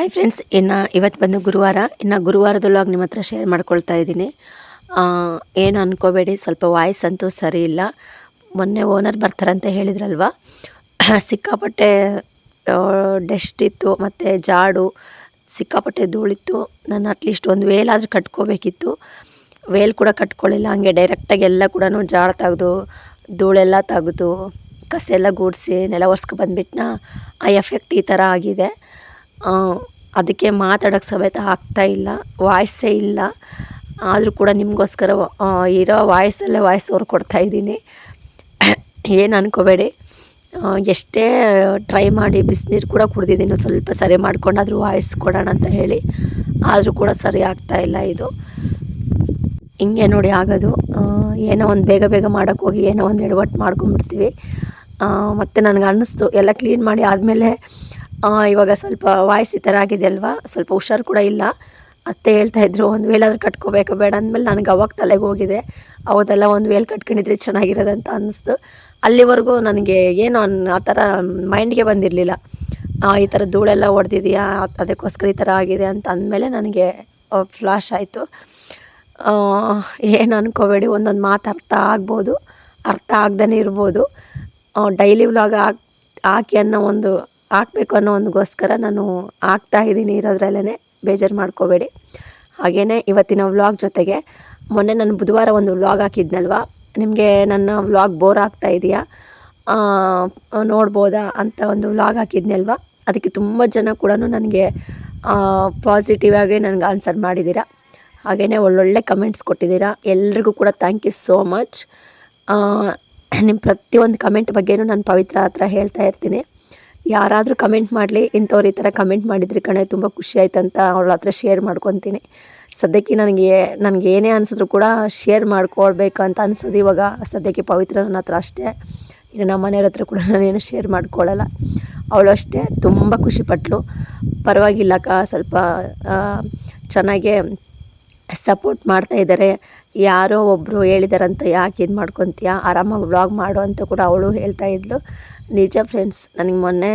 Hi friends ಇನ್ನು ಇವತ್ತು ಬಂದು ಗುರುವಾರ, ಇನ್ನು ಗುರುವಾರದೊಳಗೆ ನಿಮ್ಮ ಹತ್ರ ಶೇರ್ ಮಾಡ್ಕೊಳ್ತಾ ಇದ್ದೀನಿ. ಏನು ಅನ್ಕೋಬೇಡಿ, ಸ್ವಲ್ಪ ವಾಯ್ಸ್ ಅಂತೂ ಸರಿ ಇಲ್ಲ. ಮೊನ್ನೆ ಓನರ್ ಬರ್ತಾರಂತ ಹೇಳಿದ್ರಲ್ವ? ಸಿಕ್ಕಾಪಟ್ಟೆ ಡೆಸ್ಟ್ ಇತ್ತು, ಮತ್ತು ಜಾಡು, ಸಿಕ್ಕಾಪಟ್ಟೆ ಧೂಳಿತ್ತು. ನಾನು ಅಟ್ಲೀಸ್ಟ್ ಒಂದು ವೇಲಾದರೂ ಕಟ್ಕೋಬೇಕಿತ್ತು. ವೇಲ್ ಕೂಡ ಕಟ್ಕೊಳ್ಳಿಲ್ಲ ಹಂಗೆ ಡೈರೆಕ್ಟಾಗಿ ಎಲ್ಲ ಕೂಡ ಜಾಡು ತೆಗೆದು, ಧೂಳೆಲ್ಲ ತೆಗೆದು ಕಸ ಎಲ್ಲ ಗೂಡಿಸಿ, ನೆಲ ಒರೆಸ್ಕೊ ಬಂದ್ಬಿಟ್ನ? ಆ ಎಫೆಕ್ಟ್ ಈ ಥರ ಆಗಿದೆ. ಅದಕ್ಕೆ ಮಾತಾಡೋಕ್ಕೆ ಸಮೇತ ಆಗ್ತಾ ಇಲ್ಲ ವಾಯ್ಸೇ ಇಲ್ಲ. ಆದರೂ ಕೂಡ ನಿಮಗೋಸ್ಕರ ಇರೋ ವಾಯ್ಸಲ್ಲೇ ವಾಯ್ಸ್ ಕೊಡ್ತಾ ಇದ್ದೀನಿ. ಏನು ಅನ್ಕೋಬೇಡಿ. ಎಷ್ಟೇ ಟ್ರೈ ಮಾಡಿ ಬಿಸಿನೀರು ಕೂಡ ಕುಡ್ದಿದ್ದೀನಿ, ಸ್ವಲ್ಪ ಸರಿ ಮಾಡ್ಕೊಂಡಾದರೂ ವಾಯ್ಸ್ ಕೊಡೋಣ ಅಂತ ಹೇಳಿ. ಆದರೂ ಕೂಡ ಸರಿ ಆಗ್ತಾ ಇಲ್ಲ ಇದು. ಹಿಂಗೆ ನೋಡಿ ಆಗೋದು. ಏನೋ ಒಂದು ಬೇಗ ಬೇಗ ಮಾಡೋಕ್ಕೆ ಹೋಗಿ ಏನೋ ಒಂದು ಎಡವಟ್ಟು ಮಾಡ್ಕೊಂಬಿಡ್ತೀವಿ ಮತ್ತು ನನಗೆ ಅನ್ನಿಸ್ತು, ಎಲ್ಲ ಕ್ಲೀನ್ ಮಾಡಿ ಆದಮೇಲೆ ಇವಾಗ ಸ್ವಲ್ಪ ವಾಯ್ಸ್ ಈ ಥರ ಆಗಿದೆ ಅಲ್ವಾ? ಸ್ವಲ್ಪ ಹುಷಾರು ಕೂಡ ಇಲ್ಲ. ಅತ್ತೆ ಹೇಳ್ತಾ ಇದ್ರು, ಒಂದು ವೇಲಾದ್ರೂ ಕಟ್ಕೋಬೇಕು, ಬೇಡ ಅಂದಮೇಲೆ ನನಗೆ ಅವಾಗ ತಲೆಗೆ ಹೋಗಿದೆ. ಅವದೆಲ್ಲ ಒಂದು ವೇಲ್ ಕಟ್ಕೊಂಡಿದ್ರೆ ಚೆನ್ನಾಗಿರೋದಂತ ಅನ್ನಿಸ್ತು ಅಲ್ಲಿವರೆಗೂ ನನಗೆ ಏನು ಅನ್, ಆ ಥರ ಮೈಂಡ್ಗೆ ಬಂದಿರಲಿಲ್ಲ. ಈ ಥರ ಧೂಳೆಲ್ಲ ಹೊಡೆದಿದೆಯಾ ಅದಕ್ಕೋಸ್ಕರ ಈ ಥರ ಆಗಿದೆ ಅಂತ ಅಂದಮೇಲೆ ನನಗೆ ಫ್ಲಾಶ್ ಆಯಿತು. ಏನು ಅನ್ಕೋಬೇಡಿ, ಒಂದೊಂದು ಮಾತು ಅರ್ಥ ಆಗ್ಬೋದು. ಅರ್ಥ ಆಗ್ದೇ ಇರ್ಬೋದು. ಡೈಲಿ ವ್ಲಾಗ್ ಹಾಕಿ ಅನ್ನೋ ಒಂದು ಹಾಕಬೇಕು ಅನ್ನೋ ಒಂದಗೋಸ್ಕರ ನಾನು ಹಾಕ್ತಾ ಇದ್ದೀನಿ ಇರೋದ್ರಲ್ಲೇ ಬೇಜಾರು ಮಾಡ್ಕೋಬೇಡಿ. ಹಾಗೆಯೇ ಇವತ್ತಿನ ವ್ಲಾಗ್ ಜೊತೆಗೆ ಮೊನ್ನೆ ನಾನು ಬುಧವಾರ ಒಂದು ವ್ಲಾಗ್ ಹಾಕಿದ್ನಲ್ವ? ನಿಮಗೆ ನನ್ನ ವ್ಲಾಗ್ ಬೋರ್ ಆಗ್ತಾ ಇದೆಯಾ? ನೋಡ್ಬೋದಾ ಅಂತ ಒಂದು ವ್ಲಾಗ್ ಹಾಕಿದ್ನಲ್ವ? ಅದಕ್ಕೆ ತುಂಬ ಜನ ಕೂಡ ನನಗೆ ಪಾಸಿಟಿವ್ ಆಗಿ ನನಗೆ ಆನ್ಸರ್ ಮಾಡಿದ್ದೀರಾ. ಹಾಗೆಯೇ ಒಳ್ಳೊಳ್ಳೆ ಕಮೆಂಟ್ಸ್ ಕೊಟ್ಟಿದ್ದೀರಾ. ಎಲ್ರಿಗೂ ಕೂಡ ಥ್ಯಾಂಕ್ ಯು ಸೋ ಮಚ್ ನಿಮ್ಮ ಪ್ರತಿಯೊಂದು ಕಮೆಂಟ್ ಬಗ್ಗೆಯೂ ನಾನು ಪವಿತ್ರ ಹತ್ರ ಹೇಳ್ತಾ ಇರ್ತೀನಿ. ಯಾರಾದರೂ ಕಮೆಂಟ್ ಮಾಡಲಿ, ಇಂಥವ್ರು ಈ ಥರ ಕಮೆಂಟ್ ಮಾಡಿದ್ರಿ ಕಣೆ, ತುಂಬ ಖುಷಿ ಆಯ್ತು ಅಂತ ಅವಳ ಹತ್ರ ಶೇರ್ ಮಾಡ್ಕೊತೀನಿ. ಸದ್ಯಕ್ಕೆ ನನಗೆ ನನಗೆ ಏನೇ ಅನಿಸಿದ್ರು ಕೂಡ ಶೇರ್ ಮಾಡ್ಕೊಳ್ಬೇಕು ಅಂತ ಅನ್ಸೋದು ಇವಾಗ. ಸದ್ಯಕ್ಕೆ ಪವಿತ್ರ ನನ್ನ ಹತ್ರ ಅಷ್ಟೇ. ಇನ್ನು ನಮ್ಮ ಮನೆಯವ್ರ ಹತ್ರ ಕೂಡ ನಾನೇನು ಶೇರ್ ಮಾಡ್ಕೊಳ್ಳಲ್ಲ ಅವಳು ಅಷ್ಟೇ, ತುಂಬ ಖುಷಿಪಟ್ಲು ಪರವಾಗಿಲ್ಲಕ್ಕ ಸ್ವಲ್ಪ ಚೆನ್ನಾಗೇ ಸಪೋರ್ಟ್ ಮಾಡ್ತಾ ಇದ್ದಾರೆ ಯಾರೋ ಒಬ್ಬರು ಹೇಳಿದಾರಂತ, ಯಾಕೆ ಇದು ಮಾಡ್ಕೊತೀಯ? ಆರಾಮಾಗಿ ವ್ಲಾಗ್ ಮಾಡು ಅಂತ ಕೂಡ ಅವಳು ಹೇಳ್ತಾ ಇದ್ಲು. ನಿಜ ಫ್ರೆಂಡ್ಸ್ ನನಗೆ ಮೊನ್ನೆ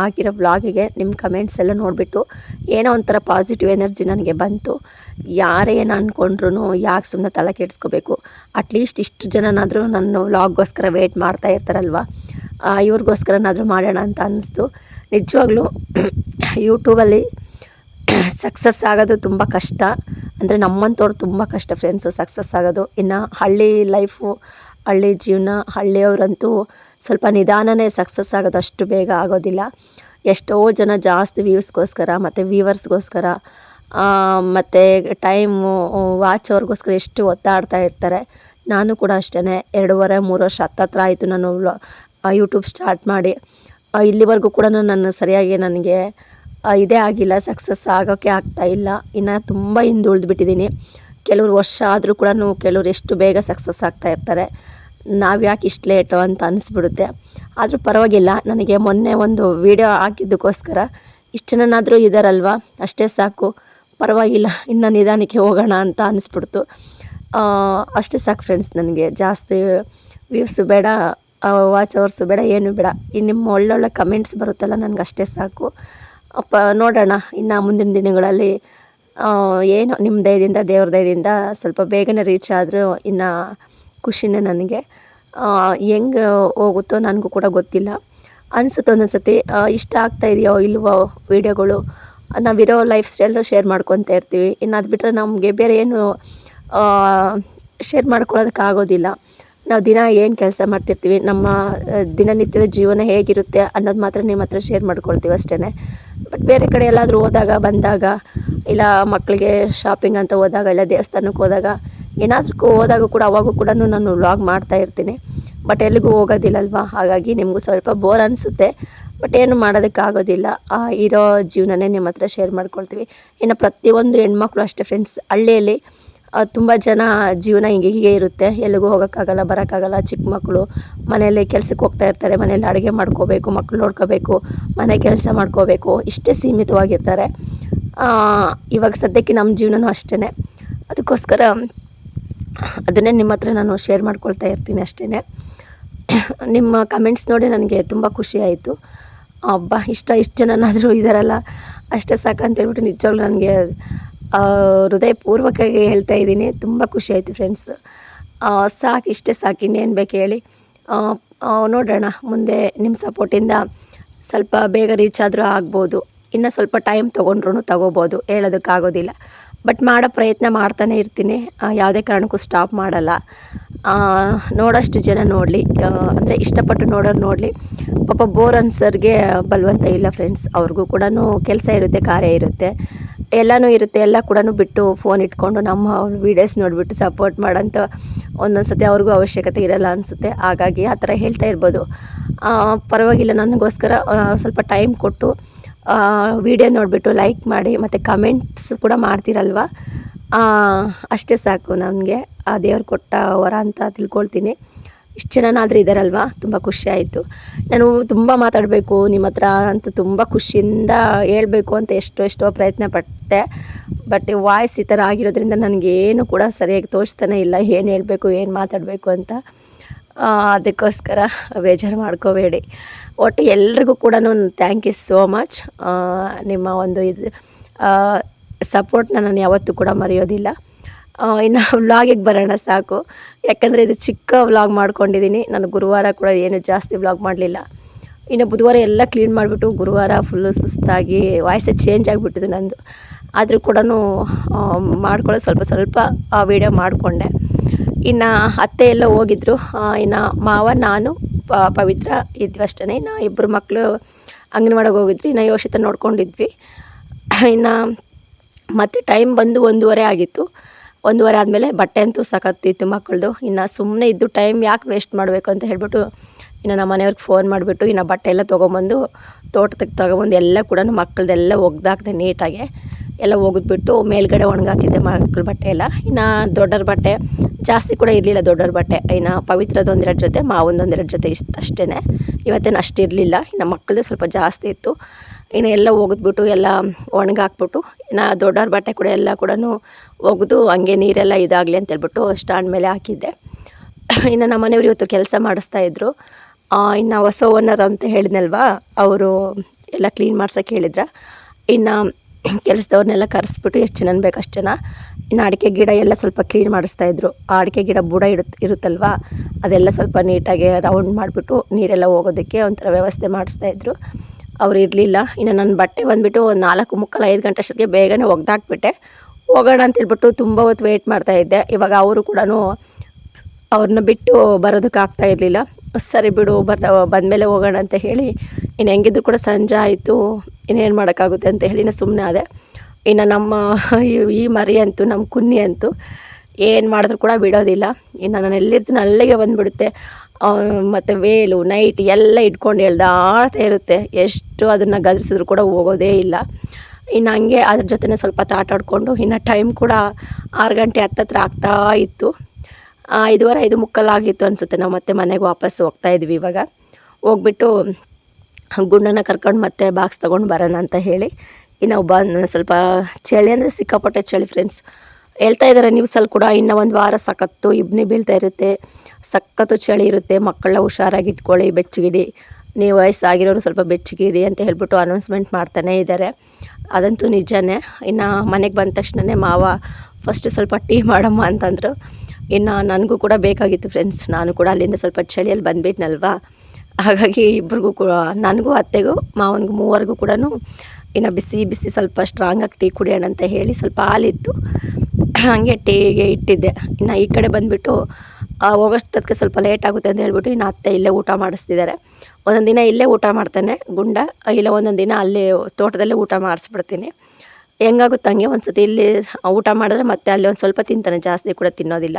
ಹಾಕಿರೋ ವ್ಲಾಗಿಗೆ ನಿಮ್ಮ ಕಮೆಂಟ್ಸ್ ಎಲ್ಲ ನೋಡಿಬಿಟ್ಟು ಏನೋ ಒಂಥರ ಪಾಸಿಟಿವ್ ಎನರ್ಜಿ ನನಗೆ ಬಂತು. ಯಾರೇ ಏನು ಅಂದ್ಕೊಂಡ್ರು ಯಾಕೆ ಸುಮ್ಮನೆ ತಲೆ ಕೆಡಿಸ್ಕೋಬೇಕು? ಅಟ್ಲೀಸ್ಟ್ ಇಷ್ಟು ಜನನಾದರೂ ನನ್ನ ವ್ಲಾಗ್ಗೋಸ್ಕರ ವೆಯ್ಟ್ ಮಾಡ್ತಾ ಇರ್ತಾರಲ್ವ? ಇವ್ರಿಗೋಸ್ಕರನಾದರೂ ಮಾಡೋಣ ಅಂತ ಅನ್ನಿಸ್ತು ನಿಜವಾಗ್ಲೂ ಯೂಟ್ಯೂಬಲ್ಲಿ ಸಕ್ಸಸ್ ಆಗೋದು ತುಂಬ ಕಷ್ಟ. ಅಂದರೆ ನಮ್ಮಂಥವ್ರು ತುಂಬ ಕಷ್ಟ ಫ್ರೆಂಡ್ಸು ಸಕ್ಸಸ್ ಆಗೋದು. ಇನ್ನು ಹಳ್ಳಿ ಲೈಫು ಹಳ್ಳಿ ಜೀವನ, ಹಳ್ಳಿಯವರಂತೂ ಸ್ವಲ್ಪ ನಿಧಾನನೇ ಸಕ್ಸಸ್ ಆಗೋದು ಅಷ್ಟು ಬೇಗ ಆಗೋದಿಲ್ಲ. ಎಷ್ಟೋ ಜನ ಜಾಸ್ತಿ ವ್ಯೂಸ್ಗೋಸ್ಕರ ಮತ್ತು ವ್ಯೂವರ್ಸ್ಗೋಸ್ಕರ ಮತ್ತು ಟೈಮು ವಾಚ್ ಅವ್ರಿಗೋಸ್ಕರ ಎಷ್ಟು ಒತ್ತಾಡ್ತಾ ಇರ್ತಾರೆ. ನಾನು ಕೂಡ ಅಷ್ಟೇ ಎರಡೂವರೆ, ಮೂರು ವರ್ಷ ಹತ್ತತ್ರ ಆಯಿತು ನಾನು ಯೂಟ್ಯೂಬ್ ಸ್ಟಾರ್ಟ್ ಮಾಡಿ. ಇಲ್ಲಿವರೆಗೂ ಕೂಡ ನಾನು ಸರಿಯಾಗಿ ನನಗೆ ಇದೇ ಆಗಿಲ್ಲ ಸಕ್ಸಸ್ ಆಗೋಕ್ಕೆ ಇಲ್ಲ. ಇನ್ನು ತುಂಬ ಹಿಂದುಳಿದ್ಬಿಟ್ಟಿದ್ದೀನಿ ಕೆಲವ್ರು ವರ್ಷ ಆದರೂ ಕೂಡ ಕೆಲವ್ರು ಎಷ್ಟು ಬೇಗ ಸಕ್ಸಸ್ ಆಗ್ತಾ ಇರ್ತಾರೆ. ನಾವು ಯಾಕೆ ಇಷ್ಟು ಲೇಟು ಅಂತ ಅನಿಸ್ಬಿಡುತ್ತೆ. ಆದರೂ ಪರವಾಗಿಲ್ಲ, ನನಗೆ ಮೊನ್ನೆ ಒಂದು ವಿಡಿಯೋ ಹಾಕಿದ್ದಕ್ಕೋಸ್ಕರ ಇಷ್ಟು ಜನನಾದರೂ ಇದ್ದಾರಲ್ವ ಅಷ್ಟೇ ಸಾಕು. ಪರವಾಗಿಲ್ಲ, ಇನ್ನು ನಿಧಾನಕ್ಕೆ ಹೋಗೋಣ ಅಂತ ಅನಿಸ್ಬಿಡ್ತು. ಅಷ್ಟೇ ಸಾಕು ಫ್ರೆಂಡ್ಸ್ ನನಗೆ. ಜಾಸ್ತಿ ವ್ಯೂಸು ಬೇಡ ವಾಚ್ ಅವರ್ಸು ಬೇಡ, ಏನು ಬೇಡ. ಇನ್ನು ನಿಮ್ಮ ಒಳ್ಳೊಳ್ಳೆ ಕಮೆಂಟ್ಸ್ ಬರುತ್ತಲ್ಲ ನನಗೆ ಅಷ್ಟೇ ಸಾಕು. ಅಪ್ಪ, ನೋಡೋಣ, ಇನ್ನು ಮುಂದಿನ ದಿನಗಳಲ್ಲಿ ಏನು ನಿಮ್ಮ ದಯದಿಂದ ದೇವ್ರ ದಯದಿಂದ ಸ್ವಲ್ಪ ಬೇಗನೆ ರೀಚ್ ಆದರೂ ಇನ್ನು ಖುಷಿನೇ ನನಗೆ. ಹೆಂಗೆ ಹೋಗುತ್ತೋ ನನಗೂ ಕೂಡ ಗೊತ್ತಿಲ್ಲ. ಅನಿಸುತ್ತೆ ಒಂದೊಂದು ಸತಿ ಇಷ್ಟ ಆಗ್ತಾ ಇದೆಯೋ ಇಲ್ವೋ ವೀಡಿಯೋಗಳು, ನಾವಿರೋ ಲೈಫ್ ಸ್ಟೈಲ್ನ ಶೇರ್ ಮಾಡ್ಕೊತಾ ಇರ್ತೀವಿ. ಇನ್ನು ಅದು ಬಿಟ್ಟರೆ ನಮಗೆ ಬೇರೆ ಏನು ಶೇರ್ ಮಾಡ್ಕೊಳ್ಳೋದಕ್ಕಾಗೋದಿಲ್ಲ ನಾವು ದಿನ ಏನು ಕೆಲಸ ಮಾಡ್ತಿರ್ತೀವಿ, ನಮ್ಮ ದಿನನಿತ್ಯದ ಜೀವನ ಹೇಗಿರುತ್ತೆ ಅನ್ನೋದು ಮಾತ್ರ ನಿಮ್ಮ ಹತ್ರ ಶೇರ್ ಮಾಡ್ಕೊಳ್ತೀವಿ ಅಷ್ಟೇ ಬಟ್ ಬೇರೆ ಕಡೆ ಎಲ್ಲಾದರೂ ಹೋದಾಗ, ಬಂದಾಗ, ಇಲ್ಲ ಮಕ್ಕಳಿಗೆ ಶಾಪಿಂಗ್ ಅಂತ ಹೋದಾಗ, ಇಲ್ಲ ದೇವಸ್ಥಾನಕ್ಕೆ ಹೋದಾಗ, ಏನಾದ್ರೂ ಹೋದಾಗ ಕೂಡ ಅವಾಗೂ ಕೂಡ ನಾನು ವ್ಲಾಗ್ ಮಾಡ್ತಾ ಇರ್ತೀನಿ. ಬಟ್ ಎಲ್ಲಿಗೂ ಹೋಗೋದಿಲ್ಲಲ್ವಾ? ಹಾಗಾಗಿ ನಿಮಗೂ ಸ್ವಲ್ಪ ಬೋರ್ ಅನಿಸುತ್ತೆ. ಬಟ್ ಏನು ಮಾಡೋದಕ್ಕಾಗೋದಿಲ್ಲ. ಆ, ಇರೋ ಜೀವನನೇ ನಿಮ್ಮ ಹತ್ರ ಶೇರ್ ಮಾಡ್ಕೊಳ್ತೀವಿ. ಇನ್ನು ಪ್ರತಿಯೊಂದು ಹೆಣ್ಮಕ್ಳು ಅಷ್ಟೇ ಫ್ರೆಂಡ್ಸ್ ಹಳ್ಳಿಯಲ್ಲಿ ತುಂಬ ಜನ ಜೀವನ ಹಿಂಗೆ ಹೀಗೆ ಇರುತ್ತೆ. ಎಲ್ಲಿಗೂ ಹೋಗೋಕ್ಕಾಗಲ್ಲ, ಬರೋಕ್ಕಾಗಲ್ಲ. ಚಿಕ್ಕ ಮಕ್ಕಳು ಮನೆಯಲ್ಲಿ ಕೆಲಸಕ್ಕೆ ಹೋಗ್ತಾ ಇರ್ತಾರೆ. ಮನೇಲಿ ಅಡುಗೆ ಮಾಡ್ಕೋಬೇಕು ಮಕ್ಕಳು ನೋಡ್ಕೋಬೇಕು, ಮನೆ ಕೆಲಸ ಮಾಡ್ಕೋಬೇಕು. ಇಷ್ಟೇ ಸೀಮಿತವಾಗಿರ್ತಾರೆ. ಇವಾಗ ಸದ್ಯಕ್ಕೆ ನಮ್ಮ ಜೀವನವೂ ಅಷ್ಟೇ ಅದಕ್ಕೋಸ್ಕರ ಅದನ್ನೇ ನಿಮ್ಮ ಹತ್ರ ನಾನು ಶೇರ್ ಮಾಡ್ಕೊಳ್ತಾ ಇರ್ತೀನಿ ಅಷ್ಟೇ ನಿಮ್ಮ ಕಮೆಂಟ್ಸ್ ನೋಡಿ ನನಗೆ ತುಂಬ ಖುಷಿ ಆಯಿತು. ಅಬ್ಬಾ, ಇಷ್ಟ, ಇಷ್ಟು ಜನನಾದರೂ ಇದ್ದಾರಲ್ಲ ಅಷ್ಟೇ ಸಾಕಂತ ಹೇಳ್ಬಿಟ್ಟು ನಿಜವಾಗ್ಲೂ ನನಗೆ ಹೃದಯಪೂರ್ವಕವಾಗಿ ಹೇಳ್ತಾ ಇದ್ದೀನಿ. ತುಂಬ ಖುಷಿ ಆಯಿತು ಫ್ರೆಂಡ್ಸ್ ಸಾಕು, ಇಷ್ಟೇ ಸಾಕು. ಇನ್ನೇನು ಬೇಕು ಹೇಳಿ. ನೋಡೋಣ. ಮುಂದೆ ನಿಮ್ಮ ಸಪೋರ್ಟಿಂದ ಸ್ವಲ್ಪ ಬೇಗ ರೀಚ್ ಆದರೂ ಆಗ್ಬೋದು. ಇನ್ನು ಸ್ವಲ್ಪ ಟೈಮ್ ತೊಗೊಂಡ್ರು ತಗೋಬೋದು. ಹೇಳೋದಕ್ಕಾಗೋದಿಲ್ಲ. ಬಟ್ ಮಾಡೋ ಪ್ರಯತ್ನ ಮಾಡ್ತಾನೆ ಇರ್ತೀನಿ. ಯಾವುದೇ ಕಾರಣಕ್ಕೂ ಸ್ಟಾಪ್ ಮಾಡಲ್ಲ. ನೋಡೋಷ್ಟು ಜನ ನೋಡಲಿ. ಅಂದರೆ ಇಷ್ಟಪಟ್ಟು ನೋಡೋರು ನೋಡಲಿ. ಪಾಪ ಬೋರ್ ಅನ್ಸರ್ಗೆ ಬಲವಂತ ಇಲ್ಲ ಫ್ರೆಂಡ್ಸ್ ಅವ್ರಿಗೂ ಕೂಡ ಕೆಲಸ ಇರುತ್ತೆ, ಕಾರ್ಯ ಇರುತ್ತೆ. ಎಲ್ಲನೂ ಇರುತ್ತೆ, ಎಲ್ಲ ಕೂಡ ಬಿಟ್ಟು ಫೋನ್ ಇಟ್ಕೊಂಡು ನಮ್ಮ ವೀಡಿಯೋಸ್ ನೋಡಿಬಿಟ್ಟು ಸಪೋರ್ಟ್ ಮಾಡೋಂಥ ಒಂದೊಂದು ಸತಿ ಅವ್ರಿಗೂ ಅವಶ್ಯಕತೆ ಇರಲ್ಲ ಅನಿಸುತ್ತೆ. ಹಾಗಾಗಿ ಆ ಥರ ಹೇಳ್ತಾ ಇರ್ಬೋದು. ಪರವಾಗಿಲ್ಲ, ನನಗೋಸ್ಕರ ಸ್ವಲ್ಪ ಟೈಮ್ ಕೊಟ್ಟು ವಿಡಿಯೋ ನೋಡಿಬಿಟ್ಟು ಲೈಕ್ ಮಾಡಿ ಮತ್ತು ಕಮೆಂಟ್ಸ್ ಕೂಡ ಮಾಡ್ತೀರಲ್ವ? ಅಷ್ಟೇ ಸಾಕು ನನಗೆ ಆ, ದೇವ್ರು ಕೊಟ್ಟ ವರ ಅಂತ ತಿಳ್ಕೊಳ್ತೀನಿ. ಇಷ್ಟು ಜನನಾದರೂ ಇದ್ದಾರಲ್ವ ತುಂಬ ಖುಷಿ ಆಯಿತು. ನಾನು ತುಂಬ ಮಾತಾಡಬೇಕು ನಿಮ್ಮ ಹತ್ರ ಅಂತ ತುಂಬ ಖುಷಿಯಿಂದ ಹೇಳಬೇಕು ಅಂತ ಎಷ್ಟೋ ಎಷ್ಟೋ ಪ್ರಯತ್ನ ಪಟ್ಟೆ. ಬಟ್ ವಾಯ್ಸ್ ಈ ಥರ ಆಗಿರೋದ್ರಿಂದ ನನಗೇನು ಕೂಡ ಸರಿಯಾಗಿ ತೋರಿಸ್ತಾನೆ ಇಲ್ಲ. ಏನು ಹೇಳಬೇಕು, ಏನು ಮಾತಾಡಬೇಕು ಅಂತ. ಅದಕ್ಕೋಸ್ಕರ ಬೇಜಾರು ಮಾಡ್ಕೋಬೇಡಿ. ಒಟ್ಟು ಎಲ್ರಿಗೂ ಕೂಡ ಥ್ಯಾಂಕ್ ಯು ಸೋ ಮಚ್ ನಿಮ್ಮ ಒಂದು ಇದು ಸಪೋರ್ಟ್ನ ನಾನು ಯಾವತ್ತೂ ಕೂಡ ಮರೆಯೋದಿಲ್ಲ. ಇನ್ನು ವ್ಲಾಗಿಗೆ ಬರೋಣ ಸಾಕು. ಯಾಕಂದರೆ ಇದು ಚಿಕ್ಕ ವ್ಲಾಗ್ ಮಾಡ್ಕೊಂಡಿದ್ದೀನಿ. ನಾನು ಗುರುವಾರ ಕೂಡ ಏನು ಜಾಸ್ತಿ ವ್ಲಾಗ್ ಮಾಡಲಿಲ್ಲ. ಇನ್ನು ಬುಧವಾರ ಎಲ್ಲ ಕ್ಲೀನ್ ಮಾಡಿಬಿಟ್ಟು ಗುರುವಾರ ಫುಲ್ಲು ಸುಸ್ತಾಗಿ ವಾಯ್ಸೇ ಚೇಂಜ್ ಆಗಿಬಿಟ್ಟಿದೆ ನಂದು. ಆದರೂ ಕೂಡ ಮಾಡ್ಕೊಳ್ಳೋ ಸ್ವಲ್ಪ ಸ್ವಲ್ಪ ವೀಡಿಯೋ ಮಾಡಿಕೊಂಡೆ. ಇನ್ನು ಅತ್ತೆ ಎಲ್ಲ ಹೋಗಿದ್ರು. ಇನ್ನು ಮಾವ, ನಾನು ಪ- ಪವಿತ್ರ ಇದ್ವಿ ಅಷ್ಟೇ ಇನ್ನು ಇಬ್ಬರು ಮಕ್ಕಳು ಅಂಗನವಾಡಿಗೆ ಹೋಗಿದ್ವಿ. ನಾ ಯೋಷಿತ ನೋಡ್ಕೊಂಡಿದ್ವಿ. ಇನ್ನು ಮತ್ತು ಟೈಮ್ ಬಂದು ಒಂದೂವರೆ ಆಗಿತ್ತು. ಒಂದೂವರೆ ಆದಮೇಲೆ ಬಟ್ಟೆ ಅಂತೂ ಸಕತ್ತಿತ್ತು ಮಕ್ಕಳದು ಇನ್ನು ಸುಮ್ಮನೆ ಇದ್ದು ಟೈಮ್ ಯಾಕೆ ವೇಸ್ಟ್ ಮಾಡಬೇಕು ಅಂತ ಹೇಳ್ಬಿಟ್ಟು ಇನ್ನು ನಮ್ಮ ಮನೆಯವ್ರಿಗೆ ಫೋನ್ ಮಾಡಿಬಿಟ್ಟು ಇನ್ನು ಬಟ್ಟೆ ಎಲ್ಲ ತೊಗೊಂಬಂದು ತೋಟದಕ್ಕೆ ತೊಗೊಬಂದು ಎಲ್ಲ ಕೂಡ ಮಕ್ಕಳದೆಲ್ಲ ಒಗ್ದಾಕ್ದೆ ನೀಟಾಗೆ ಎಲ್ಲ ಒಗೆದ್ಬಿಟ್ಟು ಮೇಲ್ಗಡೆ ಒಣಗಾಕಿದ್ದೆ ಮಕ್ಕಳ ಬಟ್ಟೆ ಎಲ್ಲ. ಇನ್ನು ದೊಡ್ಡರ ಬಟ್ಟೆ ಜಾಸ್ತಿ ಕೂಡ ಇರಲಿಲ್ಲ ದೊಡ್ಡವ್ರ ಬಟ್ಟೆ. ಇನ್ನು ಪವಿತ್ರದೊಂದೆರಡು ಜೊತೆ ಮಾವೊಂದೊಂದೆರಡು ಜೊತೆ ಇಷ್ಟು ಅಷ್ಟೇ ಇವತ್ತೇನು ಅಷ್ಟಿರಲಿಲ್ಲ ಇನ್ನು ಮಕ್ಕಳದೇ ಸ್ವಲ್ಪ ಜಾಸ್ತಿ ಇತ್ತು. ಇನ್ನು ಎಲ್ಲ ಒಗೆದ್ಬಿಟ್ಟು, ಎಲ್ಲ ಒಣಗಾಕ್ಬಿಟ್ಟು, ಇನ್ನು ದೊಡ್ಡವ್ರ ಬಟ್ಟೆ ಕೂಡ ಎಲ್ಲ ಕೂಡ ಒಗೆದು, ಹಂಗೆ ನೀರೆಲ್ಲ ಇದಾಗಲಿ ಅಂತೇಳ್ಬಿಟ್ಟು ಸ್ಟ್ಯಾಂಡ್ ಮೇಲೆ ಹಾಕಿದ್ದೆ. ಇನ್ನು ನಮ್ಮ ಮನೆಯವ್ರು ಇವತ್ತು ಕೆಲಸ ಮಾಡಿಸ್ತಾ ಇದ್ದರು ಇನ್ನು ಹೊಸ ಓನರ್ ಅಂತ ಹೇಳಿದ್ನಲ್ವಾ, ಅವರು ಎಲ್ಲ ಕ್ಲೀನ್ ಮಾಡ್ಸೋಕ್ಕೆ ಹೇಳಿದ್ರ. ಇನ್ನು ಕೆಲಸದವ್ರನ್ನೆಲ್ಲ ಕರೆಸ್ಬಿಟ್ಟು ಎಷ್ಟು ಜನ ಬೇಕು ಅಷ್ಟು ಜನ. ಇನ್ನು ಅಡಿಕೆ ಗಿಡ ಎಲ್ಲ ಸ್ವಲ್ಪ ಕ್ಲೀನ್ ಮಾಡಿಸ್ತಾ ಇದ್ರು. ಆ ಅಡಿಕೆ ಗಿಡ ಬುಡ ಇಡುತ್ತೆ ಇರುತ್ತಲ್ವಾ? ಅದೆಲ್ಲ ಸ್ವಲ್ಪ ನೀಟಾಗಿ ರೌಂಡ್ ಮಾಡಿಬಿಟ್ಟು ನೀರೆಲ್ಲ ಹೋಗೋದಕ್ಕೆ ಒಂಥರ ವ್ಯವಸ್ಥೆ ಮಾಡಿಸ್ತಾ ಇದ್ರು. ಅವ್ರು ಇರಲಿಲ್ಲ. ಇನ್ನು ನನ್ನ ಬಟ್ಟೆ ಬಂದುಬಿಟ್ಟು ಒಂದು ನಾಲ್ಕು ಮುಕ್ಕಾಲು ಐದು ಗಂಟೆ ಅಷ್ಟೊತ್ತಿಗೆ ಬೇಗನೆ ಒಗ್ದಾಕ್ಬಿಟ್ಟೆ. ಹೋಗೋಣ ಅಂತ ಹೇಳ್ಬಿಟ್ಟು ತುಂಬ ಹೊತ್ತು ವೆಯ್ಟ್ ಮಾಡ್ತಾ ಇದ್ದೆ. ಇವಾಗ ಅವರು ಕೂಡ ಅವ್ರನ್ನ ಬಿಟ್ಟು ಬರೋದಕ್ಕೆ ಆಗ್ತಾ ಇರಲಿಲ್ಲ. ಸರಿ ಬಿಡು ಬರ ಬಂದಮೇಲೆ ಹೋಗೋಣ ಅಂತ ಹೇಳಿ. ಇನ್ನು ಹೆಂಗಿದ್ರು ಕೂಡ ಸಂಜೆ ಆಯಿತು. ಇನ್ನೇನು ಮಾಡೋಕ್ಕಾಗುತ್ತೆ ಅಂತ ಹೇಳಿ ಸುಮ್ಮನೆ ಆದೆ. ಇನ್ನು ನಮ್ಮ ಈ- ಮರಿ ಅಂತೂ, ನಮ್ಮ ಕುನ್ನಿ ಅಂತೂ ಏನು ಮಾಡಿದ್ರು ಕೂಡ ಬಿಡೋದಿಲ್ಲ. ಇನ್ನು ನಾನು ಎಲ್ಲಿರ್ತೀನಿ ಅಲ್ಲಿಗೆ ಬಂದುಬಿಡುತ್ತೆ. ಮತ್ತು ವೇಲು ನೈಟ್ ಎಲ್ಲ ಇಟ್ಕೊಂಡು ಹೇಳ್ದಾಡ್ತಾ ಇರುತ್ತೆ. ಎಷ್ಟು ಅದನ್ನು ಗದರಿಸಿದ್ರು ಕೂಡ ಹೋಗೋದೇ ಇಲ್ಲ. ಇನ್ನು ಹಂಗೆ ಅದ್ರ ಜೊತೆನೇ ಸ್ವಲ್ಪ ಹೊತ್ತು ಆಟ ಇನ್ನು ಟೈಮ್ ಕೂಡ ಆರು ಗಂಟೆ ಹತ್ತತ್ರ ಆಗ್ತಾ ಇತ್ತು. ಇದುವರೆ ಐದು ಮುಕ್ಕಾಲಾಗಿತ್ತು ಅನಿಸುತ್ತೆ. ನಾವು ಮತ್ತೆ ಮನೆಗೆ ವಾಪಸ್ ಹೋಗ್ತಾ ಇದ್ವಿ ಇವಾಗ. ಹೋಗ್ಬಿಟ್ಟು ಗುಂಡನ್ನ ಕರ್ಕೊಂಡು ಮತ್ತೆ ಬಾಕ್ಸ್ ತೊಗೊಂಡು ಬರೋಣ ಅಂತ ಹೇಳಿ. ಇನ್ನು ಒಬ್ಬ ಸ್ವಲ್ಪ ಚಳಿ ಅಂದರೆ ಸಿಕ್ಕಾಪಟ್ಟೆ ಚಳಿ ಫ್ರೆಂಡ್ಸ್ ಹೇಳ್ತಾ ಇದ್ದಾರೆ ನ್ಯೂಸಲ್ಲಿ ಕೂಡ ಇನ್ನು ಒಂದು ವಾರ ಸಖತ್ತು ಇಬ್ನಿ ಬೀಳ್ತಾ ಇರುತ್ತೆ. ಸಖತ್ತು ಚಳಿ ಇರುತ್ತೆ. ಮಕ್ಕಳನ್ನ ಹುಷಾರಾಗಿ ಇಟ್ಕೊಳ್ಳಿ, ಬೆಚ್ಚಗಿಡಿ. ನೀವು ವಯಸ್ಸಾಗಿರೋರು ಸ್ವಲ್ಪ ಬೆಚ್ಚಗಿರಿ ಅಂತ ಹೇಳ್ಬಿಟ್ಟು ಅನೌನ್ಸ್ಮೆಂಟ್ ಮಾಡ್ತಾನೇ ಇದ್ದಾರೆ ಅದಂತೂ ನಿಜನೇ. ಇನ್ನು ಮನೆಗೆ ಬಂದ ತಕ್ಷಣವೇ ಮಾವ ಫಸ್ಟ್ ಸ್ವಲ್ಪ ಟೀ ಮಾಡಮ್ಮ ಅಂತಂದರು. ಇನ್ನು ನನಗೂ ಕೂಡ ಬೇಕಾಗಿತ್ತು ಫ್ರೆಂಡ್ಸ್ ನಾನು ಕೂಡ ಅಲ್ಲಿಂದ ಸ್ವಲ್ಪ ಚಳಿಯಲ್ಲಿ ಬಂದ್ಬಿಟ್ನಲ್ವಾ? ಹಾಗಾಗಿ ಇಬ್ಬರಿಗೂ ಕೂಡ, ನನಗೂ ಅತ್ತೆಗೂ, ಮಾವನಿಗೂ ಮೂವರಿಗೂ ಕೂಡ ಇನ್ನು ಬಿಸಿ ಬಿಸಿ ಸ್ವಲ್ಪ ಸ್ಟ್ರಾಂಗಾಗಿ ಟೀ ಕುಡಿಯೋಣ ಅಂತ ಹೇಳಿ ಸ್ವಲ್ಪ ಹಾಲಿತ್ತು. ಹಾಗೆ ಟೀಗೆ ಇಟ್ಟಿದ್ದೆ. ಇನ್ನು ಈ ಕಡೆ ಬಂದುಬಿಟ್ಟು ಹೋಗೋಷ್ಟೊತ್ತಿಗೆ ಸ್ವಲ್ಪ ಲೇಟ್ ಆಗುತ್ತೆ ಅಂತ ಹೇಳ್ಬಿಟ್ಟು ಇನ್ನು ಅತ್ತೆ ಇಲ್ಲೇ ಊಟ ಮಾಡಿಸ್ತಿದ್ದಾರೆ. ಒಂದೊಂದು ದಿನ ಇಲ್ಲೇ ಊಟ ಮಾಡ್ತಾನೆ, ಗುಂಡ. ಇಲ್ಲ, ಒಂದೊಂದು ದಿನ ಅಲ್ಲೇ ತೋಟದಲ್ಲೇ ಊಟ ಮಾಡಿಸ್ಬಿಡ್ತೀನಿ. ಹೆಂಗಾಗುತ್ತೆ ಹಂಗೆ ಒಂದು ಸತಿ ಇಲ್ಲಿ ಊಟ ಮಾಡಿದ್ರೆ ಮತ್ತೆ ಅಲ್ಲಿ ಒಂದು ಸ್ವಲ್ಪ ತಿಂತಾನೆ, ಜಾಸ್ತಿ ಕೂಡ ತಿನ್ನೋದಿಲ್ಲ.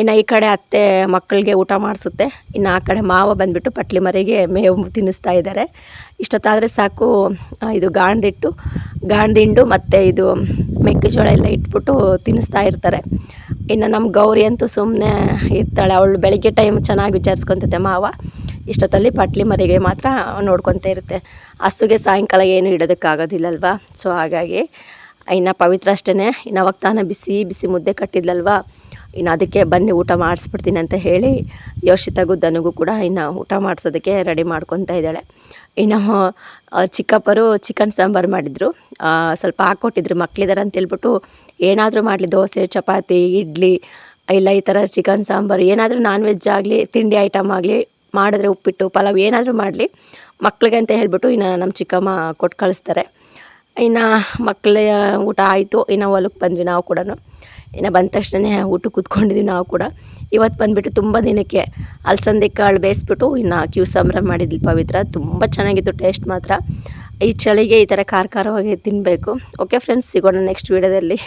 ಇನ್ನು ಈ ಕಡೆ ಅತ್ತೆ ಮಕ್ಕಳಿಗೆ ಊಟ ಮಾಡಿಸುತ್ತೆ. ಇನ್ನು ಆ ಕಡೆ ಮಾವ ಬಂದುಬಿಟ್ಟು ಪಟ್ಲಿ ಮರಿಗೆ ಮೇವು ತಿನ್ನಿಸ್ತಾ ಇದ್ದಾರೆ ಇಷ್ಟೊತ್ತಾದರೆ ಸಾಕು ಇದು ಗಾಣ್ದಿಟ್ಟು, ಗಾಣ್ದಿಂಡು ಮತ್ತು ಇದು ಮೆಕ್ಕೆಜೋಳ ಎಲ್ಲ ಇಟ್ಬಿಟ್ಟು ತಿನ್ನಿಸ್ತಾ ಇರ್ತಾರೆ. ಇನ್ನು ನಮ್ಮ ಗೌರಿ ಅಂತೂ ಸುಮ್ಮನೆ ಇರ್ತಾಳೆ. ಅವಳು ಬೆಳಗ್ಗೆ ಟೈಮ್ ಚೆನ್ನಾಗಿ ವಿಚಾರಿಸ್ಕೊತೈತೆ ಮಾವ. ಇಷ್ಟೊತ್ತಲ್ಲಿ ಪಟ್ಲಿ ಮರಿಗೆ ಮಾತ್ರ ನೋಡ್ಕೊತ ಇರುತ್ತೆ. ಹಸುಗೆ ಸಾಯಂಕಾಲ ಏನು ಇಡೋದಕ್ಕಾಗೋದಿಲ್ಲಲ್ವ? ಸೊ ಹಾಗಾಗಿ ಇನ್ನು ಪವಿತ್ರ ಅಷ್ಟೇ ಇನ್ನು ಅವಾಗ ತಾನೇ ಬಿಸಿ ಬಿಸಿ ಮುದ್ದೆ ಕಟ್ಟಿದ್ಲಲ್ವಾ? ಇನ್ನು ಅದಕ್ಕೆ ಬನ್ನಿ ಊಟ ಮಾಡಿಸ್ಬಿಡ್ತೀನಿ ಅಂತ ಹೇಳಿ ಯೋಷಿತಾಗೂ ದನಗೂ ಕೂಡ ಇನ್ನು ಊಟ ಮಾಡಿಸೋದಕ್ಕೆ ರೆಡಿ ಮಾಡ್ಕೊತಾ ಇದ್ದಾಳೆ. ಇನ್ನು ಚಿಕ್ಕಪ್ಪರು ಚಿಕನ್ ಸಾಂಬಾರು ಮಾಡಿದರು. ಸ್ವಲ್ಪ ಹಾಕ್ಕೊಟ್ಟಿದ್ರು ಮಕ್ಕಳಿದ್ದಾರೆ ಅಂತ ಹೇಳ್ಬಿಟ್ಟು ಏನಾದರೂ ಮಾಡಲಿ, ದೋಸೆ, ಚಪಾತಿ, ಇಡ್ಲಿ, ಇಲ್ಲ ಈ ಥರ ಚಿಕನ್ ಸಾಂಬಾರು, ಏನಾದರೂ ನಾನ್ ವೆಜ್ ಆಗಲಿ, ತಿಂಡಿ ಐಟಮ್ ಆಗಲಿ ಮಾಡಿದ್ರೆ ಉಪ್ಪಿಟ್ಟು, ಪಲಾವ್ ಏನಾದರೂ ಮಾಡಲಿ ಮಕ್ಕಳಿಗೆ ಅಂತ ಹೇಳ್ಬಿಟ್ಟು ಇನ್ನು ನಮ್ಮ ಚಿಕ್ಕಮ್ಮ ಕೊಟ್ಟು ಕಳಿಸ್ತಾರೆ. ಇನ್ನು ಮಕ್ಕಳ ಊಟ ಆಯಿತು, ಇನ್ನು ಹೊಲಕ್ಕೆ ಬಂದ್ವಿ ನಾವು ಕೂಡ ಇನ್ನು ಬಂದ ತಕ್ಷಣ ಊಟಕ್ಕೆ ಕೂತ್ಕೊಂಡಿದ್ವಿ ನಾವು ಕೂಡ. ಇವತ್ತು ಬಂದುಬಿಟ್ಟು ತುಂಬ ದಿನಕ್ಕೆ ಅಲಸಂದೆ ಕಾಳು ಬೇಯಿಸ್ಬಿಟ್ಟು ಇನ್ನು ಕ್ಯೂ ಸಾಂಬ್ರ ಮಾಡಿದ್ವಿ ಪವಿತ್ರ. ತುಂಬ ಚೆನ್ನಾಗಿತ್ತು, ಟೇಸ್ಟ್ ಮಾತ್ರ. ಈ ಚಳಿಗೆ ಈ ಥರ ಖಾರ ಖಾರವಾಗಿ ತಿನ್ನಬೇಕು ಓಕೆ ಫ್ರೆಂಡ್ಸ್ ಸಿಗೋಣ ನೆಕ್ಸ್ಟ್ ವೀಡಿಯೋದಲ್ಲಿ